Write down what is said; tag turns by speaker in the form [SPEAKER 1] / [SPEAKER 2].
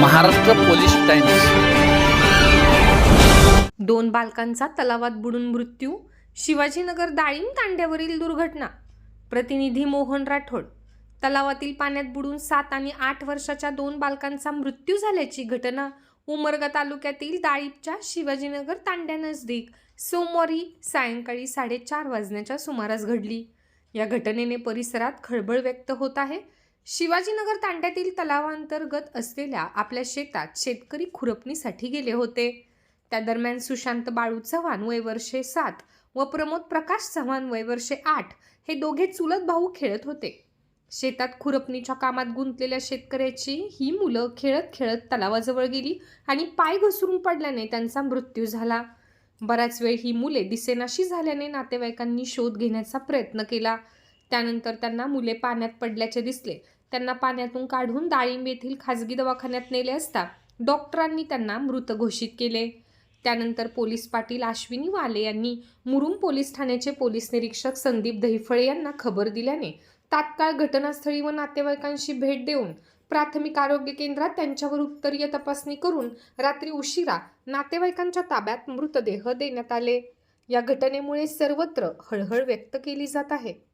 [SPEAKER 1] Maharashtra police times.
[SPEAKER 2] दोन बालकांचा तलावात बुडून मृत्यू शिवाजीनगर दाळिंब तांड्यावरील दुर्घटना. प्रतिनिधी मोहन राठोड तलावातील पाण्यात बुडून सात आणि आठ वर्षाच्या दोन बालकांचा मृत्यू झाल्याची घटना उमरगा तालुक्यातील दाळीबच्या शिवाजीनगर तांड्यानजदीक सोमवारी सायंकाळी साडेचार वाजण्याच्या सुमारास घडली. या घटनेने परिसरात खळबळ व्यक्त होत आहे. शिवाजीनगर तांड्यातील तलावांतर्गत असलेल्या आपल्या शेतात शेतकरी खुरपणीसाठी गेले होते. त्या दरम्यान सुशांत बाळू चव्हाण वय वर्षे सात व प्रमोद प्रकाश चव्हाण वय वर्षे आठ हे दोघे चुलत भाऊ खेळत होते. शेतात खुरपणीच्या कामात गुंतलेल्या शेतकऱ्याची ही मुलं खेळत खेळत तलावाजवळ गेली आणि पाय घसरून पडल्याने त्यांचा मृत्यू झाला. बराच वेळ ही मुले दिसेनाशी झाल्याने नातेवाईकांनी शोध घेण्याचा प्रयत्न केला. त्यानंतर त्यांना मुले पाण्यात पडल्याचे दिसले. त्यांना पाण्यातून काढून दाळिंब येथील खाजगी दवाखान्यात नेले असता डॉक्टरांनी त्यांना मृत घोषित केले. त्यानंतर पोलीस पाटील अश्विनी वाले यांनी मुरुम पोलीस ठाण्याचे पोलीस निरीक्षक संदीप दहिफळे यांना खबर दिल्याने तात्काळ घटनास्थळी व नातेवाईकांशी भेट देऊन प्राथमिक आरोग्य केंद्रात त्यांच्यावर उत्तरीय तपासणी करून रात्री उशिरा नातेवाईकांच्या ताब्यात मृतदेह देण्यात आले. या घटनेमुळे सर्वत्र हळहळ व्यक्त केली जात आहे.